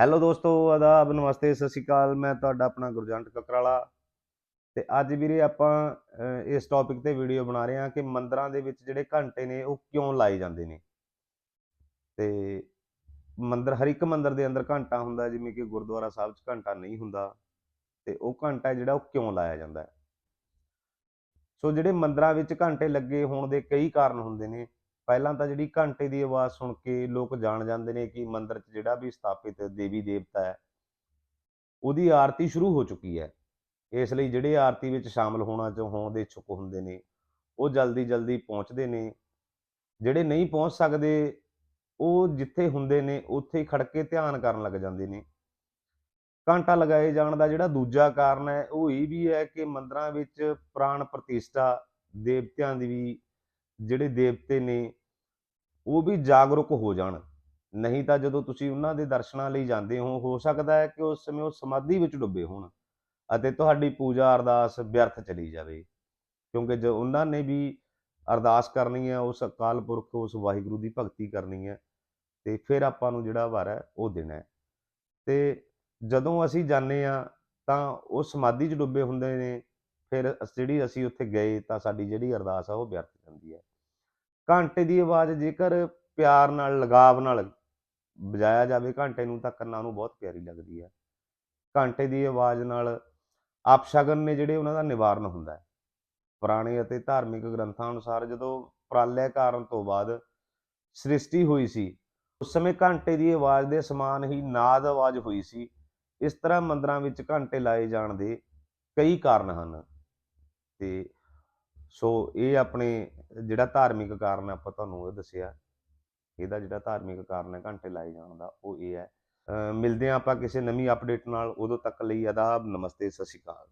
Hello ਦੋਸਤੋ, ਆਦਾਬ, ਨਮਸਤੇ, ਸਤਿ ਸ਼੍ਰੀ ਅਕਾਲ। ਮੈਂ ਤੁਹਾਡਾ ਆਪਣਾ ਗੁਰਜੰਟ ਕਕਰਾਲਾ। ਤੇ ਅੱਜ ਵੀਰੇ ਆਪਾਂ ਇਸ ਟੌਪਿਕ ਤੇ ਵੀਡੀਓ ਬਣਾ ਰਹੇ ਹਾਂ ਕਿ ਮੰਦਰਾਂ ਦੇ ਵਿੱਚ ਜਿਹੜੇ ਘੰਟੇ ਨੇ, ਉਹ ਕਿਉਂ ਲਾਏ ਜਾਂਦੇ ਨੇ? ਤੇ ਮੰਦਰ, ਹਰ ਇੱਕ ਮੰਦਰ ਦੇ ਅੰਦਰ ਘੰਟਾ ਹੁੰਦਾ, ਜਿਵੇਂ ਕਿ ਗੁਰਦੁਆਰਾ ਸਾਹਿਬ 'ਚ ਘੰਟਾ ਨਹੀਂ ਹੁੰਦਾ, ਤੇ ਉਹ ਘੰਟਾ ਜਿਹੜਾ ਉਹ ਕਿਉਂ ਲਾਇਆ ਜਾਂਦਾ ਹੈ? ਸੋ ਜਿਹੜੇ ਮੰਦਰਾਂ ਵਿੱਚ ਘੰਟੇ ਲੱਗੇ ਹੋਣ ਦੇ ਕਈ ਕਾਰਨ ਹੁੰਦੇ ਨੇ। ਪਹਿਲਾਂ ਤਾਂ ਜਿਹੜੀ ਘੰਟੇ ਦੀ ਆਵਾਜ਼ ਸੁਣ ਕੇ ਲੋਕ ਜਾਣ ਜਾਂਦੇ ਨੇ ਕਿ ਮੰਦਿਰ 'ਚ ਜਿਹੜਾ ਵੀ ਸਥਾਪਿਤ ਦੇਵੀ ਦੇਵਤਾ ਹੈ, ਉਹਦੀ ਆਰਤੀ ਸ਼ੁਰੂ ਹੋ ਚੁੱਕੀ ਹੈ। ਇਸ ਲਈ ਜਿਹੜੇ ਆਰਤੀ ਵਿੱਚ ਸ਼ਾਮਲ ਹੋਣਾ ਚਾਹ ਹੋਣ ਦੇ ਇਛੁਕ ਹੁੰਦੇ ਨੇ, ਉਹ ਜਲਦੀ ਜਲਦੀ ਪਹੁੰਚਦੇ ਨੇ। ਜਿਹੜੇ ਨਹੀਂ ਪਹੁੰਚ ਸਕਦੇ, ਉਹ ਜਿੱਥੇ ਹੁੰਦੇ ਨੇ, ਉੱਥੇ ਹੀ ਖੜ ਕੇ ਧਿਆਨ ਕਰਨ ਲੱਗ ਜਾਂਦੇ ਨੇ। ਘੰਟਾ ਲਗਾਏ ਜਾਣ ਦਾ ਜਿਹੜਾ ਦੂਜਾ ਕਾਰਨ ਹੈ, ਉਹ ਇਹ ਵੀ ਹੈ ਕਿ ਮੰਦਰਾਂ ਵਿੱਚ ਪ੍ਰਾਣ ਪ੍ਰਤਿਸ਼ਠਾ ਦੇਵਤਿਆਂ ਦੀ ਵੀ, ਜਿਹੜੇ ਦੇਵਤੇ ਨੇ ਉਹ ਵੀ ਜਾਗਰੂਕ ਹੋ ਜਾਣ। ਨਹੀਂ ਤਾਂ ਜਦੋਂ ਤੁਸੀਂ ਉਹਨਾਂ ਦੇ ਦਰਸ਼ਨਾਂ ਲਈ ਜਾਂਦੇ ਹੋ ਹੋ ਸਕਦਾ ਹੈ ਕਿ ਉਸ ਸਮੇਂ ਉਹ ਸਮਾਧੀ ਵਿੱਚ ਡੁੱਬੇ ਹੋਣ ਅਤੇ ਤੁਹਾਡੀ ਪੂਜਾ ਅਰਦਾਸ ਵਿਅਰਥ ਚਲੀ ਜਾਵੇ। ਕਿਉਂਕਿ ਜੋ ਉਹਨਾਂ ਨੇ ਵੀ ਅਰਦਾਸ ਕਰਨੀ ਹੈ, ਉਸ ਅਕਾਲ ਪੁਰਖ ਉਸ ਵਾਹਿਗੁਰੂ ਦੀ ਭਗਤੀ ਕਰਨੀ ਹੈ, ਤੇ ਫਿਰ ਆਪਾਂ ਨੂੰ ਜਿਹੜਾ ਵਾਰ ਹੈ, ਉਹ ਦੇਣਾ ਹੈ। ਤੇ ਜਦੋਂ ਅਸੀਂ ਜਾਂਦੇ ਆ ਤਾਂ ਉਹ ਸਮਾਧੀ 'ਚ ਡੁੱਬੇ ਹੁੰਦੇ ਨੇ, ਫਿਰ ਜਿਹੜੀ ਅਸੀਂ ਉੱਥੇ ਗਏ, ਤਾਂ ਸਾਡੀ ਜਿਹੜੀ ਅਰਦਾਸ ਆ, ਉਹ ਵਿਅਰਥ ਜਾਂਦੀ ਹੈ। ਘੰਟੇ ਦੀ ਆਵਾਜ਼ ਜੇਕਰ ਪਿਆਰ ਨਾਲ, ਲਗਾਵ ਨਾਲ ਵਜਾਇਆ ਜਾਵੇ, ਘੰਟੇ ਨੂੰ ਤਾਂ ਕੰਨਾਂ ਨੂੰ ਬਹੁਤ ਪਿਆਰੀ ਲੱਗਦੀ ਹੈ। ਘੰਟੇ ਦੀ ਆਵਾਜ਼ ਨਾਲ ਆਪਸ਼ਗਨ ਨੇ ਜਿਹੜੇ ਉਹਨਾਂ ਦਾ ਨਿਵਾਰਨ ਹੁੰਦਾ ਹੈ। ਪੁਰਾਣੇ ਅਤੇ ਧਾਰਮਿਕ ਗ੍ਰੰਥਾਂ ਅਨੁਸਾਰ ਜਦੋਂ ਪ੍ਰਾਲਯ ਕਾਰਨ ਤੋਂ ਬਾਅਦ ਸ੍ਰਿਸ਼ਟੀ ਹੋਈ ਸੀ, ਉਸ ਸਮੇਂ ਘੰਟੇ ਦੀ ਆਵਾਜ਼ ਦੇ ਸਮਾਨ ਹੀ ਨਾਦ ਆਵਾਜ਼ ਹੋਈ ਸੀ। ਇਸ ਤਰ੍ਹਾਂ ਮੰਦਰਾਂ ਵਿੱਚ ਘੰਟੇ ਲਾਏ ਜਾਣ ਦੇ ਕਈ ਕਾਰਨ ਹਨ। ਤੇ ਸੋ ਇਹ ਆਪਣੇ ਜਿਹੜਾ ਧਾਰਮਿਕ ਕਾਰਨ ਆਪਾਂ ਤੁਹਾਨੂੰ ਇਹ ਦੱਸਿਆ। ਇਹਦਾ ਜਿਹੜਾ ਧਾਰਮਿਕ ਕਾਰਨ ਹੈ, ਘੰਟੇ ਲਾਏ ਜਾਣ ਦਾ, ਉਹ ਇਹ ਹੈ। ਮਿਲਦੇ ਹਾਂ ਆਪਾਂ ਕਿਸੇ ਨਵੀਂ ਅਪਡੇਟ ਨਾਲ। ਉਦੋਂ ਤੱਕ ਲਈ ਆਦਾਬ, ਨਮਸਤੇ, ਸਤਿ ਸ਼੍ਰੀ ਅਕਾਲ।